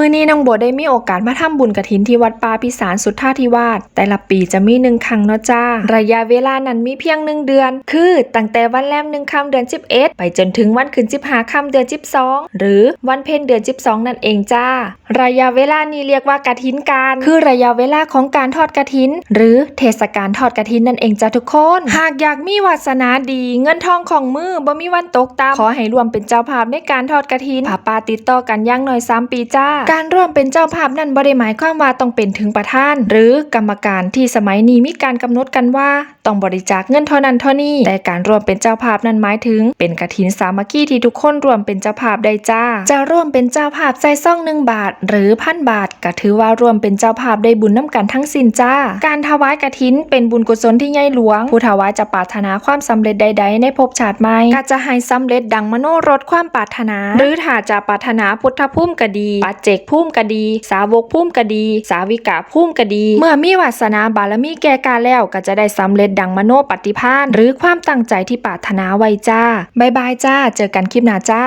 มื่อนี้น้องโบได้มีโอกาสมาทำบุญกระถินที่วัดป่าพิสารสุทธาธิวาสแต่ละปีจะมีหนึ่งครั้งเนาะจ้า ระยะเวลานั้นมีเพียงหนึ่งเดือน คือตั้งแต่วันแรมหนึ่งค่ำเดือน11ไปจนถึงวันขึ้น15ค่ำเดือน12หรือวันเพ็ญเดือน12นั่นเองจ้า ระยะเวลานี้เรียกว่ากระถินการ คือระยะเวลาของการทอดกระถิน หรือเทศกาลทอดกระถินนั่นเองจ้าทุกคน หากอยากมีวาสนาดี เงินทองของมือบ่มีวันตกตามขอให้รวมเป็นเจ้าภาพในการทอดกระถินผาปาติดต่อกันย่างน้อย3ปีจ้าการร่วมเป็นเจ้าภาพนั่นบ่ได้หมายความว่าต้องเป็นถึงประธาน หรือกรรมการที่สมัยนี้มีการกำหนดกันว่าต้องบริจาคเงินเท่านั้นเท่านี้ แต่การร่วมเป็นเจ้าภาพนั้นหมายถึง เป็นกระถินสามัคคีที่ทุกคนร่วมเป็นเจ้าภาพได้จ้า จะร่วมเป็นเจ้าภาพใส่ซ่องหนึ่งบาท หรือพันบาทก็ถือว่าร่วมเป็นเจ้าภาพได้บุญน้ำกันทั้งสิ้นจ้า การถวายกระถินเป็นบุญกุศลที่ใหญ่หลวง ผู้ถวายจะปรารถนาความสำเร็จใด ๆ ในภพชาติใหม่ก็จะให้สำเร็จดังมโนรถความปรารถนา หรือถ้าจะปรารถนาพุทธภูมิก็ดีปัจเจกภูมิก็ดี สาวกภูมิก็ดี สาวิกาภูมิก็ดี เมื่อมีวาสนาบารมีแก่กาแล้วก็จะได้สำเร็จดังมโนปฏิภาณหรือความตั้งใจที่ปรารถนาไว้จ้าบายบายจ้า เจอกันคลิปหน้าจ้า